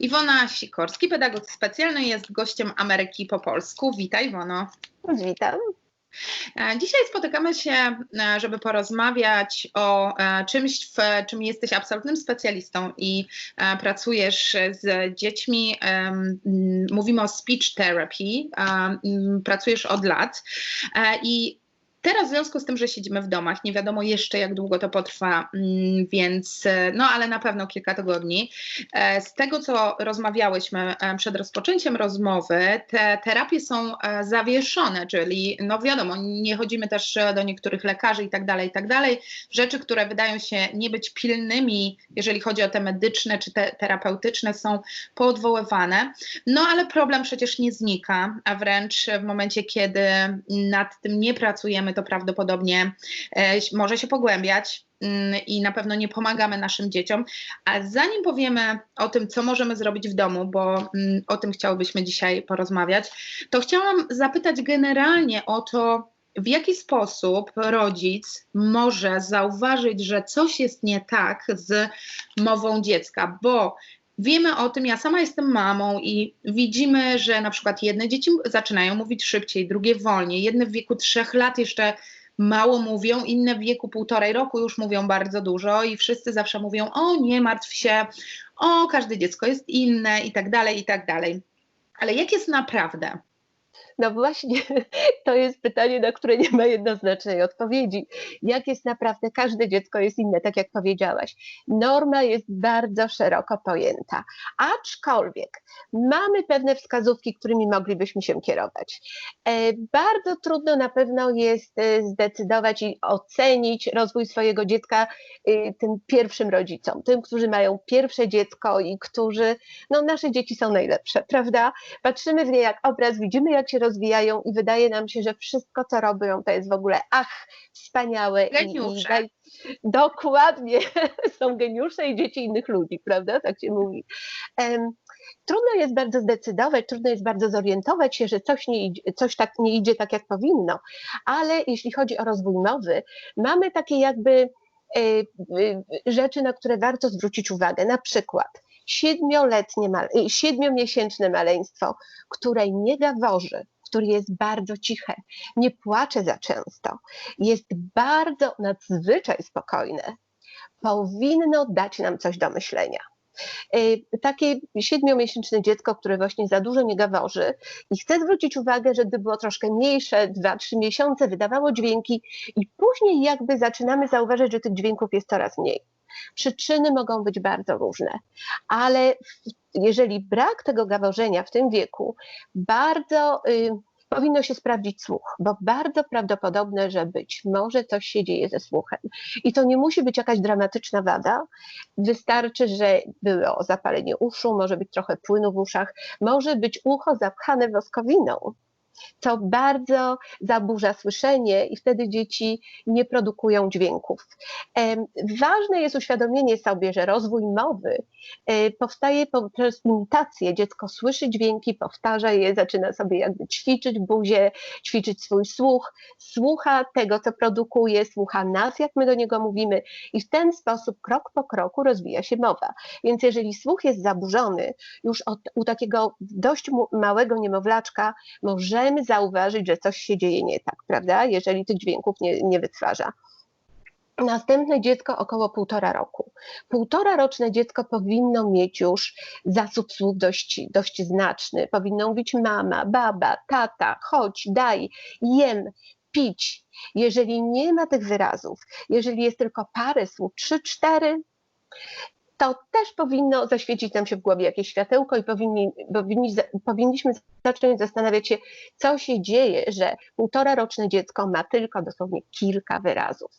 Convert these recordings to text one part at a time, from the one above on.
Iwona Sikorski, pedagog specjalny, jest gościem Ameryki po polsku. Witaj, Iwono. Witam. E, dzisiaj spotykamy się, e, żeby porozmawiać o e, czymś, w czym jesteś absolutnym specjalistą i pracujesz z dziećmi. Mówimy o speech therapy. Pracujesz od lat i Teraz w związku z tym, że siedzimy w domach, nie wiadomo jeszcze jak długo to potrwa, mm, więc e, no ale na pewno kilka tygodni. E, z tego, co rozmawiałyśmy e, przed rozpoczęciem rozmowy, te terapie są zawieszone, czyli no wiadomo, nie chodzimy też do niektórych lekarzy i tak dalej, i tak dalej. Rzeczy, które wydają się nie być pilnymi, jeżeli chodzi o te medyczne czy te terapeutyczne, są poodwoływane. No ale problem przecież nie znika, a wręcz w momencie, kiedy nad tym nie pracujemy, to prawdopodobnie e, może się pogłębiać mm, i na pewno nie pomagamy naszym dzieciom. A zanim powiemy o tym, co możemy zrobić w domu, bo mm, o tym chciałybyśmy dzisiaj porozmawiać, to chciałam zapytać generalnie o to, w jaki sposób rodzic może zauważyć, że coś jest nie tak z mową dziecka, bo Wiemy o tym, ja sama jestem mamą i widzimy, że na przykład jedne dzieci zaczynają mówić szybciej, drugie wolniej. Jedne w wieku trzech lat jeszcze mało mówią, inne w wieku półtorej roku już mówią bardzo dużo i wszyscy zawsze mówią: O, nie martw się, o, każde dziecko jest inne i tak dalej, i tak dalej. Ale jak jest naprawdę? No właśnie, to jest pytanie, na które nie ma jednoznacznej odpowiedzi. Jak jest naprawdę, każde dziecko jest inne, tak jak powiedziałaś. Norma jest bardzo szeroko pojęta, aczkolwiek mamy pewne wskazówki, którymi moglibyśmy się kierować. E, bardzo trudno na pewno jest e, zdecydować i ocenić rozwój swojego dziecka e, tym pierwszym rodzicom, tym, którzy mają pierwsze dziecko i którzy, no nasze dzieci są najlepsze, prawda? Patrzymy w nie jak obraz, widzimy jak się rozwija rozwijają i wydaje nam się, że wszystko, co robią, to jest w ogóle ach, wspaniałe. Geniusze. I, i, dokładnie, są geniusze i dzieci innych ludzi, prawda? Tak się mówi. Um, trudno jest bardzo zdecydować, trudno jest bardzo zorientować się, że coś, nie idzie, coś tak nie idzie tak, jak powinno, ale jeśli chodzi o rozwój mowy, mamy takie jakby e, e, rzeczy, na które warto zwrócić uwagę. Na przykład siedmioletnie, siedmiomiesięczne maleństwo, które nie gaworzy, który jest bardzo ciche, nie płacze za często, jest bardzo nadzwyczaj spokojne, powinno dać nam coś do myślenia. Y, takie siedmiomiesięczne dziecko, które właśnie za dużo nie gaworzy i chcę zwrócić uwagę, że gdy było troszkę mniejsze, dwa, trzy miesiące, wydawało dźwięki i później jakby zaczynamy zauważyć, że tych dźwięków jest coraz mniej. Przyczyny mogą być bardzo różne, ale jeżeli brak tego gaworzenia w tym wieku, bardzo y, powinno się sprawdzić słuch, bo bardzo prawdopodobne, że być może coś się dzieje ze słuchem. I to nie musi być jakaś dramatyczna wada. Wystarczy, że było zapalenie uszu, może być trochę płynu w uszach, może być ucho zapchane woskowiną co bardzo zaburza słyszenie i wtedy dzieci nie produkują dźwięków. Ważne jest uświadomienie sobie, że rozwój mowy e, powstaje poprzez imitację. Dziecko słyszy dźwięki, powtarza je, zaczyna sobie jakby ćwiczyć buzię, ćwiczyć swój słuch, słucha tego, co produkuje, słucha nas, jak my do niego mówimy i w ten sposób krok po kroku rozwija się mowa. Więc jeżeli słuch jest zaburzony, już od, u takiego dość małego niemowlaczka możemy możemy zauważyć, że coś się dzieje nie tak, prawda? Jeżeli tych dźwięków nie, nie wytwarza. Następne dziecko około półtora roku. Półtora roczne dziecko powinno mieć już zasób słów dość, dość znaczny. Powinno mówić mama, baba, tata, chodź, daj, jem, pić. Jeżeli nie ma tych wyrazów, jeżeli jest tylko parę słów, trzy, cztery, to też powinno zaświecić nam się w głowie jakieś światełko i powinni, powinni, powinniśmy zacząć zastanawiać się, co się dzieje, że półtora roczne dziecko ma tylko dosłownie kilka wyrazów.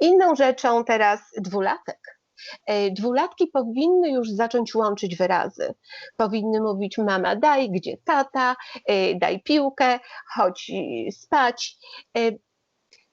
Inną rzeczą teraz dwulatek. E, dwulatki powinny już zacząć łączyć wyrazy. Powinny mówić mama daj, gdzie tata, e, daj piłkę, chodź spać.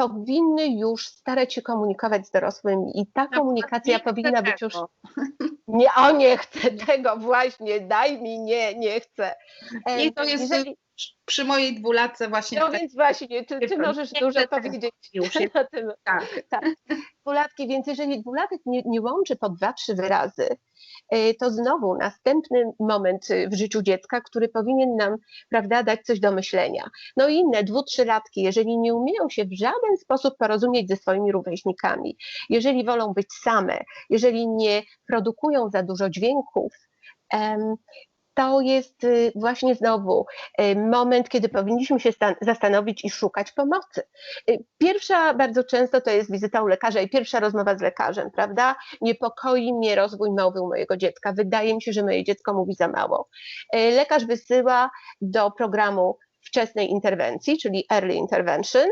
E, powinny już starać się komunikować z dorosłymi i ta komunikacja powinna być już. Nie, o nie chcę tego właśnie, daj mi, nie, nie chcę. I to jest Jeżeli... przy mojej dwulatce właśnie. No więc właśnie, ty, ty możesz dużo powiedzieć już na tym. Tak. Tak. Dwulatki, więc jeżeli dwulatek nie, nie łączy po dwa, trzy wyrazy, to znowu następny moment y, w życiu dziecka, który powinien nam, prawda, dać coś do myślenia. No i inne dwu, trzylatki, jeżeli nie umieją się w żaden sposób porozumieć ze swoimi rówieśnikami, jeżeli wolą być same, jeżeli nie produkują za dużo dźwięków, to jest y, właśnie znowu y, moment, kiedy powinniśmy się stan- zastanowić i szukać pomocy. Y, Pierwsza bardzo często to jest wizyta u lekarza i pierwsza rozmowa z lekarzem, prawda? Niepokoi mnie rozwój mowy u mojego dziecka. Wydaje mi się, że moje dziecko mówi za mało. Lekarz wysyła do programu wczesnej interwencji, czyli early intervention,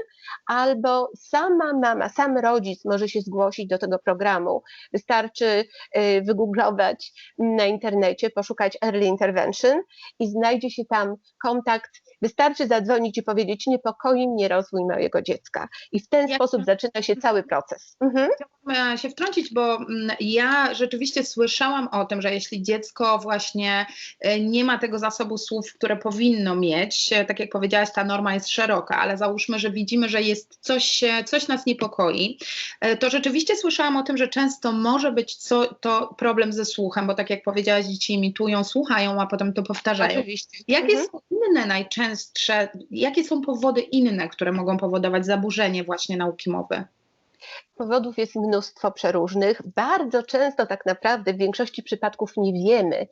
albo sama mama, sam rodzic może się zgłosić do tego programu. Wystarczy y, wygooglować na internecie, poszukać early intervention i znajdzie się tam kontakt. Wystarczy zadzwonić i powiedzieć: Niepokoi mnie rozwój mojego dziecka. I w ten Jak- sposób zaczyna się cały proces. Mhm. Chciałabym e, się wtrącić, bo mm, ja rzeczywiście słyszałam o tym, że jeśli dziecko właśnie e, nie ma tego zasobu słów, które powinno mieć, e, tak jak powiedziałaś, ta norma jest szeroka, ale załóżmy, że widzimy, że jest coś, coś nas niepokoi, e, to rzeczywiście słyszałam o tym, że często może być co, to problem ze słuchem, bo tak jak powiedziałaś, dzieci imitują, słuchają, a potem to powtarzają. Oczywiście. Jakie Mhm. są inne najczęstsze, jakie są powody inne, które mogą powodować zaburzenie właśnie nauki mowy? Powodów jest mnóstwo przeróżnych. Bardzo często tak naprawdę w większości przypadków nie wiemy,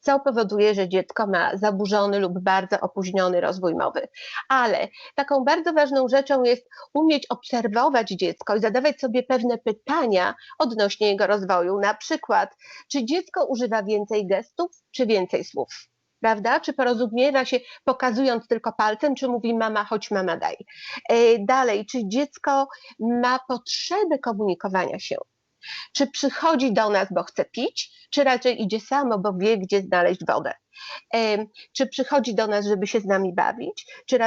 co powoduje, że dziecko ma zaburzony lub bardzo opóźniony rozwój mowy. Ale taką bardzo ważną rzeczą jest umieć obserwować dziecko i zadawać sobie pewne pytania odnośnie jego rozwoju. Na przykład, czy dziecko używa więcej gestów, czy więcej słów? Prawda? Czy porozumiewa się pokazując tylko palcem, czy mówi mama, chodź mama daj. E, Dalej, czy dziecko ma potrzeby komunikowania się. Czy przychodzi do nas, bo chce pić, czy raczej idzie samo, bo wie, gdzie znaleźć wodę? Czy przychodzi do nas, żeby się z nami bawić, czy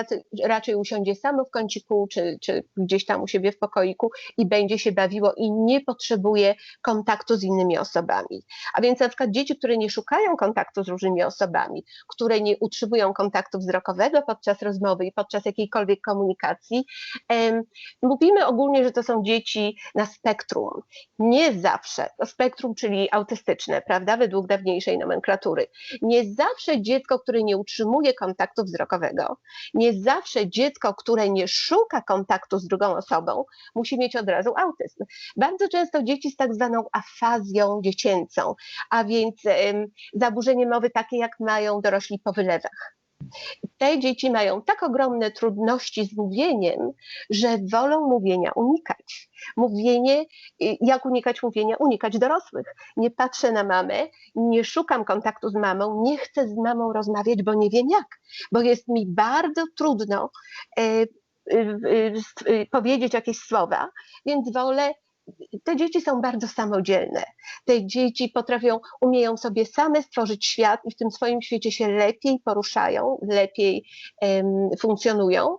raczej, usiądzie samo w kąciku, czy, czy gdzieś tam u siebie w pokoiku i będzie się bawiło i nie potrzebuje kontaktu z innymi osobami? A więc na przykład dzieci, które nie szukają kontaktu z różnymi osobami, które nie utrzymują kontaktu wzrokowego podczas rozmowy i podczas jakiejkolwiek komunikacji, mówimy ogólnie, że to są dzieci na spektrum. Nie zawsze, spektrum, czyli autystyczne, prawda, według dawniejszej nomenklatury. Nie zawsze dziecko, które nie utrzymuje kontaktu wzrokowego, nie zawsze dziecko, które nie szuka kontaktu z drugą osobą, musi mieć od razu autyzm. Bardzo często dzieci z tak zwaną afazją dziecięcą, a więc zaburzenie mowy takie, jak mają dorośli po wylewach. Te dzieci mają tak ogromne trudności z mówieniem, że wolą mówienia unikać. Mówienie, y, jak unikać mówienia? Unikać dorosłych. Nie patrzę na mamę, nie szukam kontaktu z mamą, nie chcę z mamą rozmawiać, bo nie wiem jak, bo jest mi bardzo trudno y, y, powiedzieć jakieś słowa, więc wolę. Te dzieci są bardzo samodzielne. Te dzieci potrafią, umieją sobie same stworzyć świat i w tym swoim świecie się lepiej poruszają, lepiej em, funkcjonują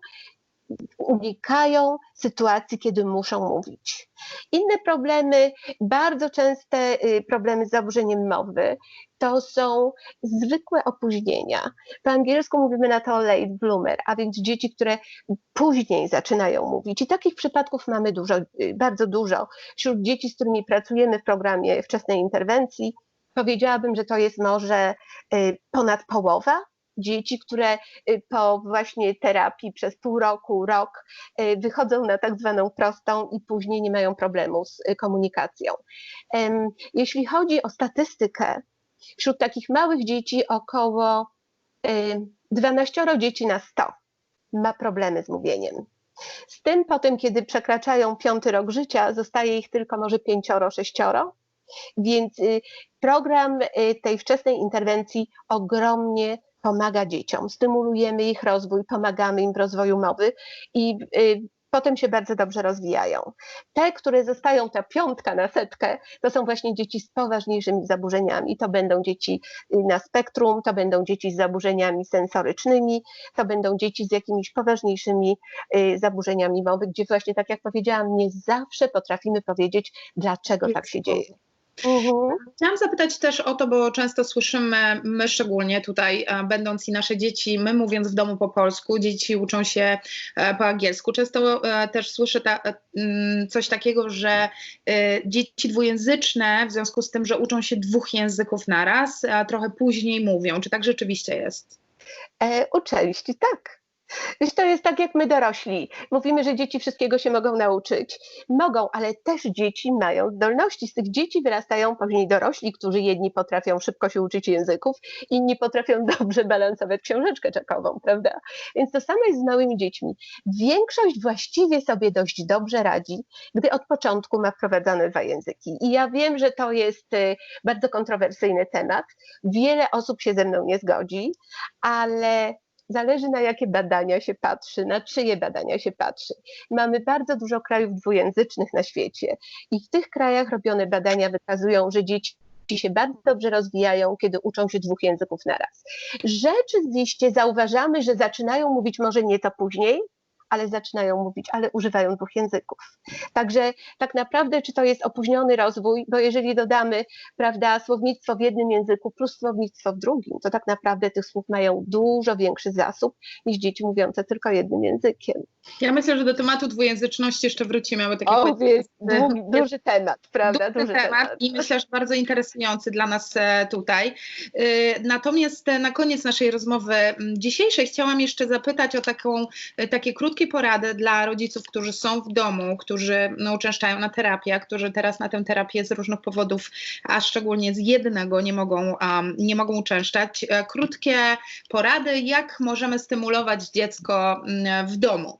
unikają sytuacji, kiedy muszą mówić. Inne problemy, bardzo częste y, problemy z zaburzeniem mowy, to są zwykłe opóźnienia. Po angielsku mówimy na to late bloomer, a więc dzieci, które później zaczynają mówić. I takich przypadków mamy dużo, y, bardzo dużo. Wśród dzieci, z którymi pracujemy w programie wczesnej interwencji, powiedziałabym, że to jest może y, ponad połowa dzieci, które y, po właśnie terapii przez pół roku, rok y, wychodzą na tak zwaną prostą i później nie mają problemu z y, komunikacją. Jeśli chodzi o statystykę, wśród takich małych dzieci około y, 12 dzieci na 100 ma problemy z mówieniem. Z tym potem, kiedy przekraczają piąty rok życia, zostaje ich tylko może pięcioro, sześcioro, więc program tej wczesnej interwencji ogromnie pomaga dzieciom. Stymulujemy ich rozwój, pomagamy im w rozwoju mowy i y, potem się bardzo dobrze rozwijają. Te, które zostają ta piątka na setkę, to są właśnie dzieci z poważniejszymi zaburzeniami. To będą dzieci y, na spektrum, to będą dzieci z zaburzeniami sensorycznymi, to będą dzieci z jakimiś poważniejszymi y, zaburzeniami mowy, gdzie właśnie, tak jak powiedziałam, nie zawsze potrafimy powiedzieć, dlaczego tak się dzieje. Mhm. Chciałam zapytać też o to, bo często słyszymy, my szczególnie tutaj, e, będąc i nasze dzieci, my mówiąc w domu po polsku, dzieci uczą się e, po angielsku. Często e, też słyszę ta, mm, coś takiego, że dzieci dwujęzyczne, w związku z tym, że uczą się dwóch języków naraz, a trochę później mówią. Czy tak rzeczywiście jest? E, tak. Wiesz, to jest tak jak my dorośli. Mówimy, że dzieci wszystkiego się mogą nauczyć. Mogą, ale też dzieci mają zdolności. Z tych dzieci wyrastają później dorośli, którzy jedni potrafią szybko się uczyć języków, inni potrafią dobrze balansować książeczkę czekową, prawda? Więc to samo jest z małymi dziećmi. Większość właściwie sobie dość dobrze radzi, gdy od początku ma wprowadzone dwa języki. I ja wiem, że to jest y, bardzo kontrowersyjny temat. Wiele osób się ze mną nie zgodzi, ale zależy na jakie badania się patrzy, na czyje badania się patrzy. Mamy bardzo dużo krajów dwujęzycznych na świecie i w tych krajach robione badania wykazują, że dzieci się bardzo dobrze rozwijają, kiedy uczą się dwóch języków naraz. Rzeczywiście zauważamy, że zaczynają mówić może nieco później, ale zaczynają mówić, ale używają dwóch języków. Także tak naprawdę, czy to jest opóźniony rozwój, bo jeżeli dodamy, prawda, słownictwo w jednym języku plus słownictwo w drugim, to tak naprawdę tych słów mają dużo większy zasób niż dzieci mówiące tylko jednym językiem. Ja myślę, że do tematu dwujęzyczności jeszcze wrócimy, bo taki O, jest długi, duży temat, prawda? duży temat i myślę, że bardzo interesujący dla nas e, tutaj. Y, Natomiast e, na koniec naszej rozmowy dzisiejszej chciałam jeszcze zapytać o taką, e, takie krótkie porady dla rodziców, którzy są w domu, którzy no, uczęszczają na terapię, którzy teraz na tę terapię z różnych powodów, a szczególnie z jednego nie mogą, um, nie mogą uczęszczać. E, Krótkie porady, jak możemy stymulować dziecko mm, w domu.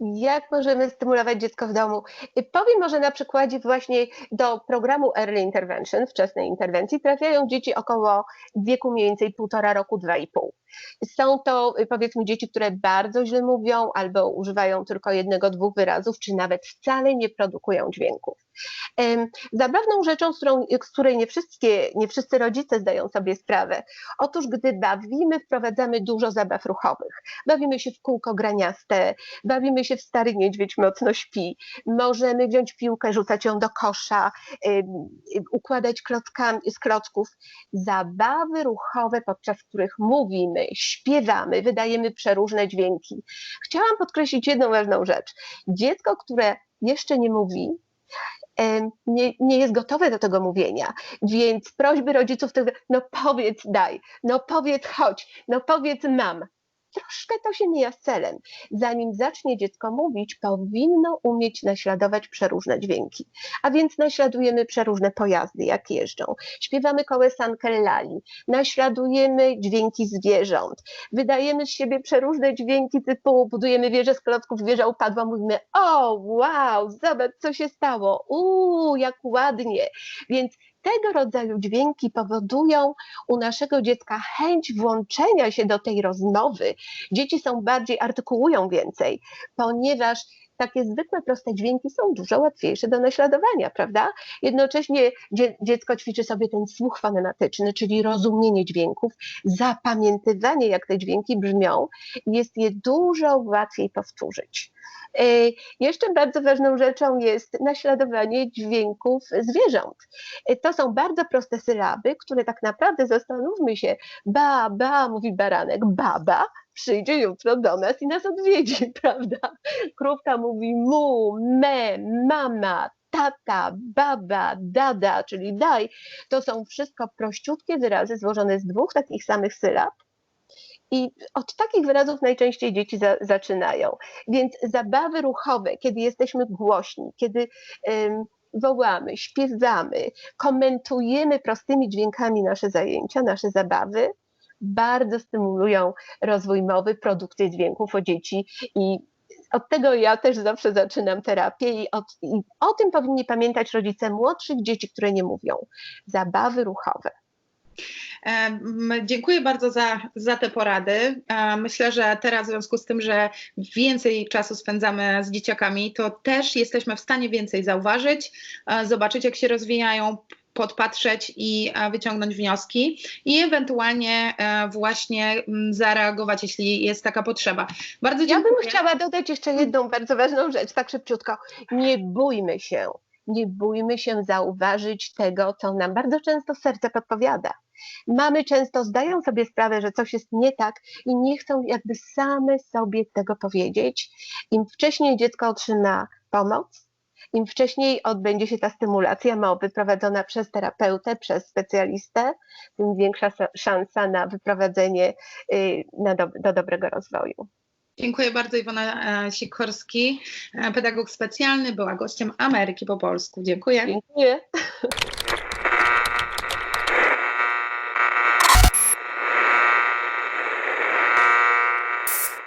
Jak możemy stymulować dziecko w domu? Y, Powiem może na przykładzie właśnie do programu Early Intervention, wczesnej interwencji, trafiają dzieci około wieku mniej więcej półtora roku, dwa i pół. Są to y, powiedzmy dzieci, które bardzo źle mówią albo używają tylko jednego, dwóch wyrazów, czy nawet wcale nie produkują dźwięków. Zabawną rzeczą, z, którą, z której nie, wszystkie, nie wszyscy rodzice zdają sobie sprawę, otóż gdy bawimy, wprowadzamy dużo zabaw ruchowych. Bawimy się w kółko graniaste, bawimy się w stary niedźwiedź mocno śpi, możemy wziąć piłkę, rzucać ją do kosza, układać klockami z klocków. Zabawy ruchowe, podczas których mówimy, śpiewamy, wydajemy przeróżne dźwięki. Chciałam podkreślić jedną ważną rzecz. Dziecko, które jeszcze nie mówi, nie, nie jest gotowe do tego mówienia, więc prośby rodziców, to, no powiedz daj, no powiedz chodź, no powiedz mam. Troszkę to się mija z celem. Zanim zacznie dziecko mówić, powinno umieć naśladować przeróżne dźwięki. A więc naśladujemy przeróżne pojazdy, jak jeżdżą. Śpiewamy kołysankę lali, naśladujemy dźwięki zwierząt, wydajemy z siebie przeróżne dźwięki typu budujemy wieżę z klocków, wieża upadła, mówimy o wow, zobacz co się stało, uuu, jak ładnie. Więc tego rodzaju dźwięki powodują u naszego dziecka chęć włączenia się do tej rozmowy. Dzieci są bardziej, artykułują więcej, ponieważ takie zwykłe, proste dźwięki są dużo łatwiejsze do naśladowania, prawda? Jednocześnie dzie dziecko ćwiczy sobie ten słuch fonematyczny, czyli rozumienie dźwięków, zapamiętywanie, jak te dźwięki brzmią, jest je dużo łatwiej powtórzyć. Y, Jeszcze bardzo ważną rzeczą jest naśladowanie dźwięków zwierząt. Y, To są bardzo proste sylaby, które tak naprawdę, zastanówmy się, ba, ba, mówi baranek, baba, przyjdzie jutro do nas i nas odwiedzi, prawda? Krówka mówi mu, me, mama, tata, baba, dada, czyli daj. To są wszystko prościutkie wyrazy złożone z dwóch takich samych sylab. I od takich wyrazów najczęściej dzieci za, zaczynają. Więc zabawy ruchowe, kiedy jesteśmy głośni, kiedy em, wołamy, śpiewamy, komentujemy prostymi dźwiękami nasze zajęcia, nasze zabawy, bardzo stymulują rozwój mowy, produkcję dźwięków u dzieci i od tego ja też zawsze zaczynam terapię i, od, i o tym powinni pamiętać rodzice młodszych dzieci, które nie mówią. Zabawy ruchowe. Em, Dziękuję bardzo za, za te porady. E, Myślę, że teraz w związku z tym, że więcej czasu spędzamy z dzieciakami, to też jesteśmy w stanie więcej zauważyć, e, zobaczyć jak się rozwijają, podpatrzeć i e, wyciągnąć wnioski i ewentualnie e, właśnie mm, zareagować, jeśli jest taka potrzeba. Bardzo Ja dziękuję. bym chciała dodać jeszcze jedną bardzo ważną rzecz, tak szybciutko. Nie bójmy się. nie bójmy się zauważyć tego, co nam bardzo często serce podpowiada. Mamy często zdają sobie sprawę, że coś jest nie tak i nie chcą jakby same sobie tego powiedzieć. Im wcześniej dziecko otrzyma pomoc, im wcześniej odbędzie się ta stymulacja mowy prowadzona przez terapeutę, przez specjalistę, tym większa sa- szansa na wyprowadzenie y, na do, do dobrego rozwoju. Dziękuję bardzo. Iwona e, Sikorski, e, pedagog specjalny, była gościem Ameryki po polsku. Dziękuję. Dziękuję.